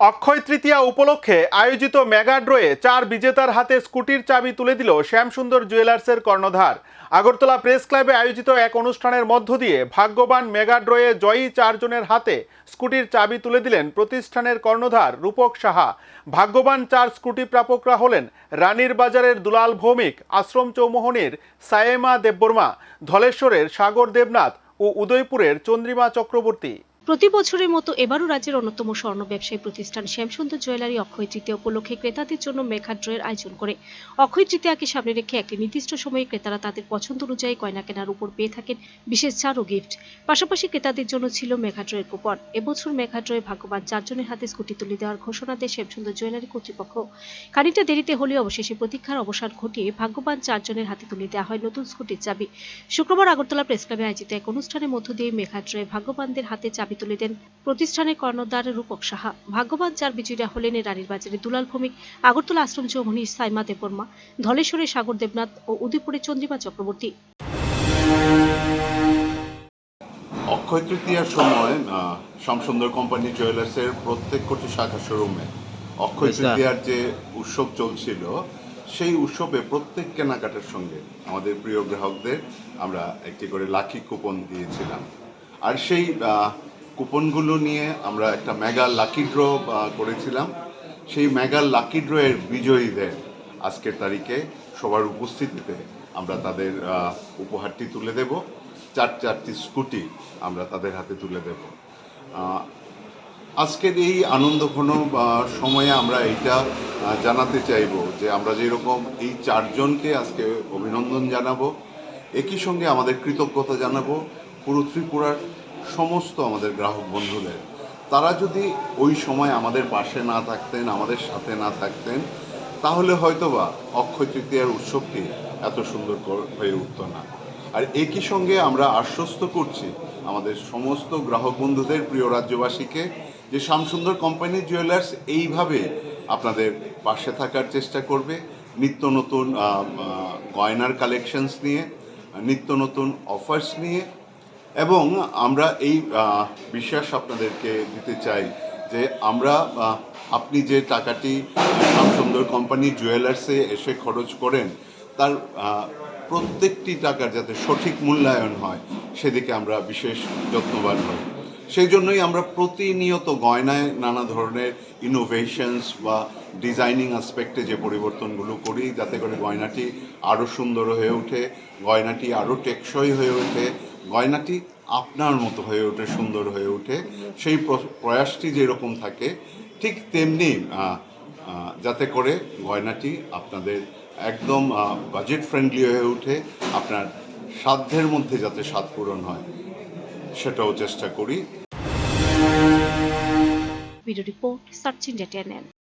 অক্ষয় তৃতীয়া উপলক্ষে আয়োজিত মেগা ড্রয়ে চার বিজেতার হাতে স্কুটির চাবি তুলে দিল শ্যামসুন্দর জুয়েলার্সের কর্ণধার। আগরতলা প্রেস ক্লাবে আয়োজিত এক অনুষ্ঠানের মধ্য দিয়ে ভাগ্যবান মেগা ড্রয়ে জয়ী চারজনের হাতে স্কুটির চাবি তুলে দিলেন প্রতিষ্ঠানের কর্ণধার রূপক সাহা। ভাগ্যবান চার স্কুটি প্রাপকরা হলেন রানীর বাজারের দুলাল ভৌমিক, আশ্রম চৌমোহনীর সায়েমা দেববর্মা, ধলেশ্বরের সাগর দেবনাথ ও উদয়পুরের চন্দ্রিমা চক্রবর্তী। প্রতি বছরের মতো এবারও রাজ্যের অন্যতম স্বর্ণ ব্যবসায়ী প্রতিষ্ঠান শ্যামসুন্দর জুয়েলারি অক্ষয় তৃতীয়া উপলক্ষে ক্রেতাদের জন্য মেঘা ড্রয়ের আয়োজন করে। অক্ষয় তৃতীয়াকে সামনে রেখে একটি নির্দিষ্ট সময়ে ক্রেতারা তাদের পছন্দ অনুযায়ী গয়না কেনার উপর পেয়ে থাকেন বিশেষ ছাড় ও গিফট। পাশাপাশি ক্রেতাদের জন্য ছিল মেঘা ড্রয়ের কুপন। এবছর মেঘা ড্রয়ে ভাগ্যবান চারজনের হাতে স্কুটি তুলে দেওয়ার ঘোষণা দেয় শ্যামসুন্দর জুয়েলারি কর্তৃপক্ষ। খানিকটা দেরিতে হলেও অবশেষে প্রতীক্ষার অবসান ঘটিয়ে ভাগ্যবান চারজনের হাতে তুলে দেওয়া হয় নতুন স্কুটির চাবি। শুক্রবার আগরতলা প্রেস ক্লাবে আয়োজিত এক অনুষ্ঠানের মধ্য দিয়ে মেঘা ড্রয়ে ভাগ্যবানদের হাতে চাবি তুলে দেন প্রতিষ্ঠানের কর্ণধার রূপক সাহা ভাগ্যবান চার বিজয়ীরা হলেন রানীর বাজারে। দুলাল ভৌমিক আগরতলা আশ্রম চৌমনি সাইমা দেববর্মা ধলেশ্বরের সাগর দেবনাথ ও উদয়পুরের চন্দ্রিমা চক্রবর্তী। অক্ষয় তৃতীয়ার সময় শ্যামসুন্দর কোম্পানি জুয়েলার্সের প্রত্যেক কোটি শাখা শোরুমে অক্ষয় তৃতীয়ার যে উৎসব চলছিল সেই উৎসবে প্রত্যেক কেনাকাটার সঙ্গে আমাদের প্রিয় গ্রাহকদের আমরা একটি করে লাকি কুপন দিয়েছিলাম। আর সেই আহ, কুপনগুলো নিয়ে আমরা একটা মেগা লাকি ড্র করেছিলাম। সেই মেগা লাকি ড্রয়ের বিজয়ীদের আজকের তারিখে সবার উপস্থিতিতে আমরা তাদের উপহারটি তুলে দেব। চার, চারটি স্কুটি আমরা তাদের হাতে তুলে দেব। আজকের এই আনন্দঘন সময়ে আমরা এইটা জানাতে চাইব যে আমরা যেরকম এই চারজনকে আজকে অভিনন্দন জানাব, একই সঙ্গে আমাদের কৃতজ্ঞতা জানাব পুরো ত্রিপুরার সমস্ত আমাদের গ্রাহক বন্ধুদের। তারা যদি ওই সময় আমাদের পাশে না থাকতেন, আমাদের সাথে না থাকতেন, তাহলে হয়তোবা অক্ষয় তৃতীয়ার উৎসবটি এত সুন্দর হয়ে উঠতো না। আর একই সঙ্গে আমরা আশ্বস্ত করছি আমাদের সমস্ত গ্রাহক বন্ধুদের, প্রিয় রাজ্যবাসীকে, যে শ্যামসুন্দর কোম্পানি জুয়েলার্স এইভাবে আপনাদের পাশে থাকার চেষ্টা করবে। নিত্য নতুন গয়নার কালেকশনস নিয়ে, নিত্য নতুন অফার্স নিয়ে এবং আমরা এই বিশ্বাস আপনাদেরকে দিতে চাই যে আমরা আপনি যে টাকাটি শ্যামসুন্দর কোম্পানি জুয়েলার্সে এসে খরচ করেন, তার প্রত্যেকটি টাকার যাতে সঠিক মূল্যায়ন হয়, সেদিকে আমরা বিশেষ যত্নবান হই। সেই জন্যই আমরা প্রতিনিয়ত গয়নায় নানা ধরনের ইনোভেশনস বা ডিজাইনিং আসপেক্টে যে পরিবর্তনগুলো করি, যাতে করে গয়নাটি আরও সুন্দর হয়ে ওঠে, গয়নাটি আরও টেকসই হয়ে ওঠে গয়নাটি আপনার মতো হয়ে ওঠে, সুন্দর হয়ে ওঠে। সেই প্র- প্রয়াসটি যেরকম থাকে, ঠিক তেমনি যাতে করে গয়নাটি আপনাদের একদম বাজেট ফ্রেন্ডলি হয়ে ওঠে, আপনার সাধ্যের মধ্যে যাতে স্বাদ পূরণ হয়, সেটাও চেষ্টা করি। Video report search India channel